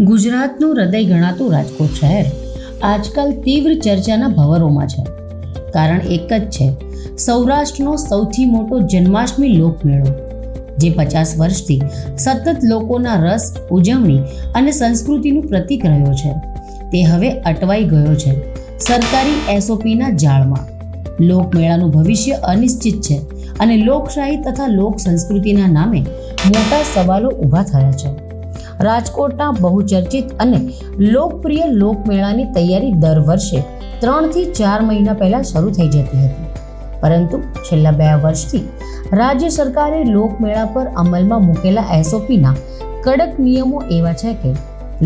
ગુજરાતનું હૃદય ગણાતું રાજકોટ શહેર આજકાલ તીવ્ર ચર્ચાના ભવરોમાં છે. કારણ એક જ છે, સૌરાષ્ટ્રનો સૌથી મોટો જન્માષ્ટમી લોકમેળો, જે પચાસ વર્ષથી સતત લોકોના રસ, ઉજવણી અને સંસ્કૃતિનું પ્રતીક રહ્યો છે. તે હવે અટવાઈ ગયો છે, સરકારી એસઓપીના જાળમાં. લોકમેળાનું ભવિષ્ય અનિશ્ચિત છે અને લોકશાહી તથા લોક સંસ્કૃતિના નામે મોટા સવાલો ઊભા થયા છે. રાજકોટના બહુચર્ચિત અને લોકપ્રિય લોકમેળાની તૈયારી દર વર્ષે ત્રણથી ચાર મહિના પહેલાં શરૂ થઈ જતી હતી. પરંતુ છેલ્લા બે વર્ષથી રાજ્ય સરકારે લોકમેળા પર અમલમાં મૂકેલા એસઓપીના કડક નિયમો એવા છે કે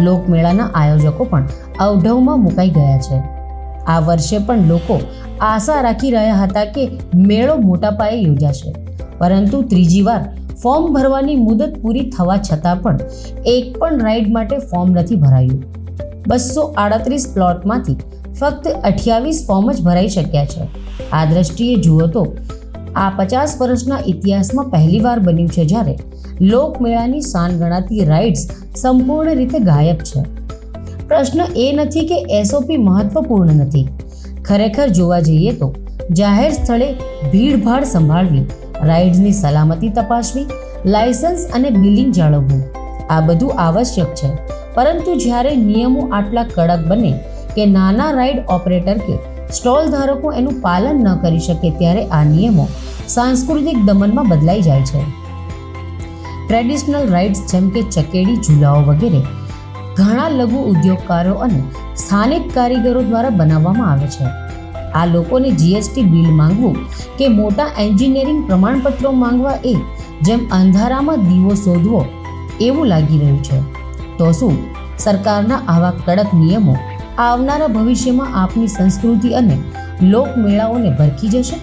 લોકમેળાના આયોજકો પણ અવઢવમાં મુકાઈ ગયા છે. આ વર્ષે પણ લોકો આશા રાખી રહ્યા હતા કે મેળો મોટા પાયે યોજાશે. પરંતુ ત્રીજી વાર ફોર્મ ભરવાની મુદત પૂરી થવા છતાં પણ એક પણ રાઇડ માટે ફોર્મ નથી ભરાયું. બસો આડત્રીસ પ્લોટમાંથી ફક્ત અઠ્યાવીસ ફોર્મ જ ભરાઈ શક્યા છે. આ દ્રષ્ટિએ જુઓ તો, આ પચાસ વર્ષના ઇતિહાસમાં પહેલીવાર બન્યું છે જ્યારે લોકમેળાની શાન ગણાતી રાઇડ્સ સંપૂર્ણ રીતે ગાયબ છે. પ્રશ્ન એ નથી કે એસઓપી મહત્વપૂર્ણ નથી. ખરેખર જોવા જઈએ તો જાહેર સ્થળે ભીડભાડ સંભાળવી રાઇડ્સની સલામતી તપાસવી, લાયસન્સ અને બિલિંગ જાળવવું. આ બધું આવશ્યક છે. પરંતુ જ્યારે નિયમો આટલા કડક બને કે નાના રાઇડ ઓપરેટર કે સ્ટોલ ધારકો એનું પાલન ન કરી શકે ત્યારે આ નિયમો સાંસ્કૃતિક દમનમાં બદલાઈ જાય છે. ટ્રેડિશનલ રાઇડ્સ જેમ કે ચકેડી, ઝૂલાઓ વગેરે ઘણા લઘુ ઉદ્યોગકારો અને સ્થાનિક કારીગરો દ્વારા બનાવવામાં આવે છે. આ લોકોને જીએસટી બિલ માંગવું કે મોટા એન્જિનિયરિંગ પ્રમાણપત્રો માંગવા એ જેમ અંધારામાં દીવો શોધવો એવું લાગી રહ્યું છે. તો શું સરકારના આવા કડક નિયમો આવનારા ભવિષ્યમાં આપની સંસ્કૃતિ અને લોકમેળાઓને ભરખી જશે?